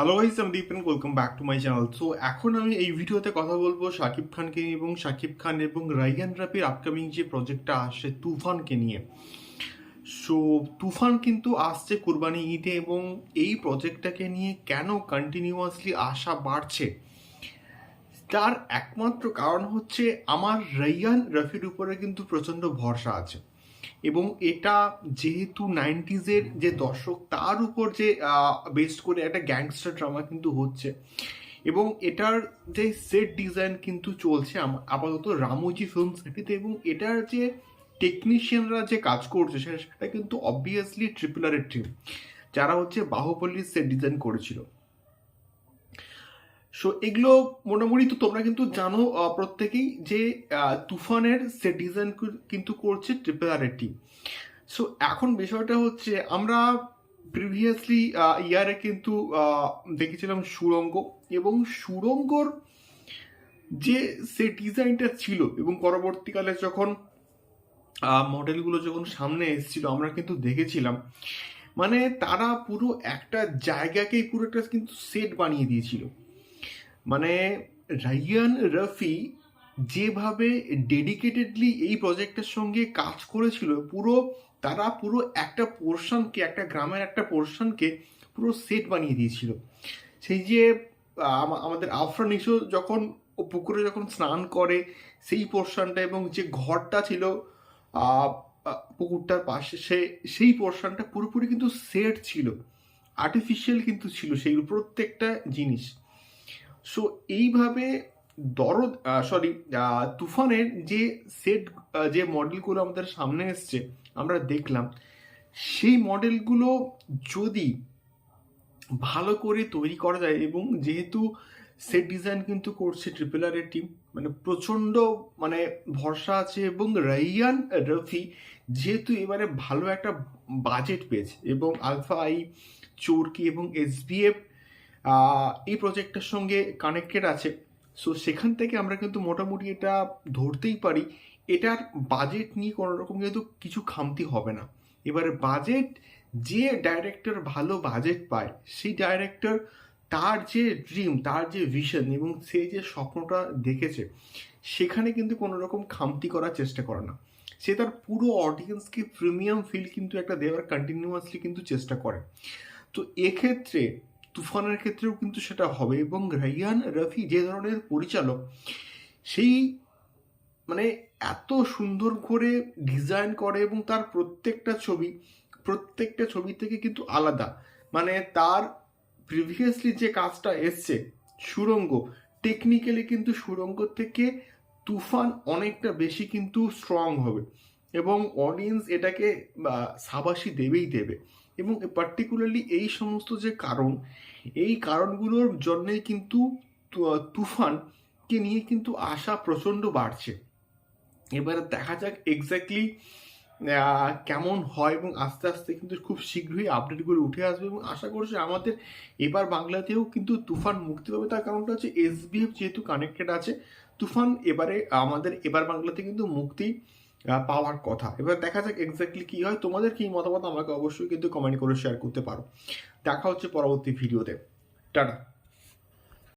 Hello guys আমি Dipen welcome back to my channel so এখন আমি এই ভিডিওতে কথা বলব শাকিব খানকে নিয়ে এবং শাকিব খান এবং রাইয়ান রাফির আপকামিং যে প্রজেক্টটা আসছে তুফানকে নিয়ে। সো তুফান কিন্তু আসছে কুরবানি ঈদে এবং এই প্রজেক্টটাকে নিয়ে কেন কন্টিনিউয়াসলি আশা বাড়ছে? তার একমাত্র কারণ হচ্ছে আমার রাইয়ান রফির উপরে কিন্তু প্রচণ্ড ভরসা আছে। এবং এটা যেহেতু নাইনটিজের যে দর্শক, তার উপর যে বেস্ট করে একটা গ্যাংস্টার ড্রামা কিন্তু হচ্ছে। এবং এটার যে সেট ডিজাইন কিন্তু চলছে আপাতত রামোজি ফিল্ম সিটিতে এবং এটার যে টেকনিশিয়ানরা যে কাজ করছে সেটা কিন্তু অবভিয়াসলি ট্রিপল আরের টিম যারা হচ্ছে বাহুবলীর সেট ডিজাইন করেছিল। সো এগুলো মোটামুটি তো তোমরা কিন্তু জানো প্রত্যেকেই যে তুফানের সেট ডিজাইন কিন্তু করছে ট্রিপল আর টিম সো এখন বিষয়টা হচ্ছে, আমরা প্রিভিয়াসলি ইয়ারে কিন্তু দেখেছিলাম সুরঙ্গ এবং সুরঙ্গর যে সে ডিজাইনটা ছিল এবং পরবর্তীকালে যখন মডেলগুলো যখন সামনে এসেছিল, আমরা কিন্তু দেখেছিলাম মানে তারা পুরো একটা জায়গাকেই পুরো একটা কিন্তু সেট বানিয়ে দিয়েছিল। মানে রাইয়ান রফি যেভাবে ডেডিকেটেডলি এই প্রজেক্টের সঙ্গে কাজ করেছিল, পুরো তারা পুরো একটা পোর্শনকে একটা গ্রামের একটা পোর্শনকে পুরো সেট বানিয়ে দিয়েছিল। সেই যে আমাদের আফরান ইসু যখন পুকুরে যখন স্নান করে, সেই পোর্শনটা এবং যে ঘরটা ছিল পুকুরটার পাশে সে, সেই পোর্শনটা পুরোপুরি কিন্তু সেট ছিল। আর্টিফিশিয়াল কিন্তু ছিল, সেই প্রত্যেকটা জিনিস। সো এইভাবে দরদ সরি তুফানের যে সেট যে মডেলগুলো আমাদের সামনে এসছে, আমরা দেখলাম। সেই মডেলগুলো যদি ভালো করে তৈরি করা যায় এবং যেহেতু সেট ডিজাইন কিন্তু করছে ট্রিপল আর টিম মানে প্রচণ্ড মানে ভরসা আছে এবং রাইয়ান রফি যেহেতু এবারে ভালো একটা বাজেট পেয়েছে এবং আলফা আই চোরকি এবং এস এসবিএফ এই প্রজেক্টের সঙ্গে কানেক্টেড আছে। সো সেখান থেকে আমরা কিন্তু মোটামুটি এটা ধরতেই পারি। এটার বাজেট নিয়ে কোনো রকম কিন্তু কিছু খামতি হবে না। এবারে বাজেট যে ডাইরেক্টর ভালো বাজেট পায়, সেই ডাইরেক্টর তার যে ড্রিম তার যে ভিশন এবং সে যে স্বপ্নটা দেখেছে, সেখানে কিন্তু কোনো রকম খামতি করার চেষ্টা করে না। সে তার পুরো অডিয়েন্সকে প্রিমিয়াম ফিল কিন্তু একটা দেওয়ার কন্টিনিউয়াসলি কিন্তু চেষ্টা করে। তো এক্ষেত্রে তুফানের ক্ষেত্রেও কিন্তু সেটা হবে এবং রাইয়ান রফি যে ধরনের পরিচালক, সেই মানে এত সুন্দর করে ডিজাইন করে এবং তার প্রত্যেকটা ছবি প্রত্যেকটা ছবি থেকে কিন্তু আলাদা। মানে তার প্রিভিয়াসলি যে কাজটা এসছে, সুরঙ্গ টেকনিক্যালি কিন্তু সুরঙ্গ থেকে তুফান অনেকটা বেশি কিন্তু স্ট্রং হবে। এবং অডিয়েন্স এটাকে সাবাসী দেবেই দেবে। এবং পার্টিকুলারলি এই সমস্ত যে কারণ, এই কারণগুলোর জন্যে কিন্তু তুফানকে নিয়ে কিন্তু আশা প্রচণ্ড বাড়ছে। এবারে দেখা যাক এক্স্যাক্টলি কেমন হয় এবং আস্তে আস্তে কিন্তু খুব শীঘ্রই আপডেটগুলো উঠে আসবে এবং আশা করছি আমাদের এবার বাংলাতেও কিন্তু তুফান মুক্তি পাবে। তার কারণটা হচ্ছে এসবিএফ যেহেতু কানেক্টেড আছে, তুফান এবারে আমাদের এবার বাংলাতে কিন্তু মুক্তি পাওয়ার কথা। এবার দেখা যাক এক্স্যাক্টলি কি হয়। তোমাদের কি মতামত আমাকে অবশ্যই কিন্তু কমেন্ট করে শেয়ার করতে পারো। দেখা হচ্ছে পরবর্তী ভিডিওতে টাটা।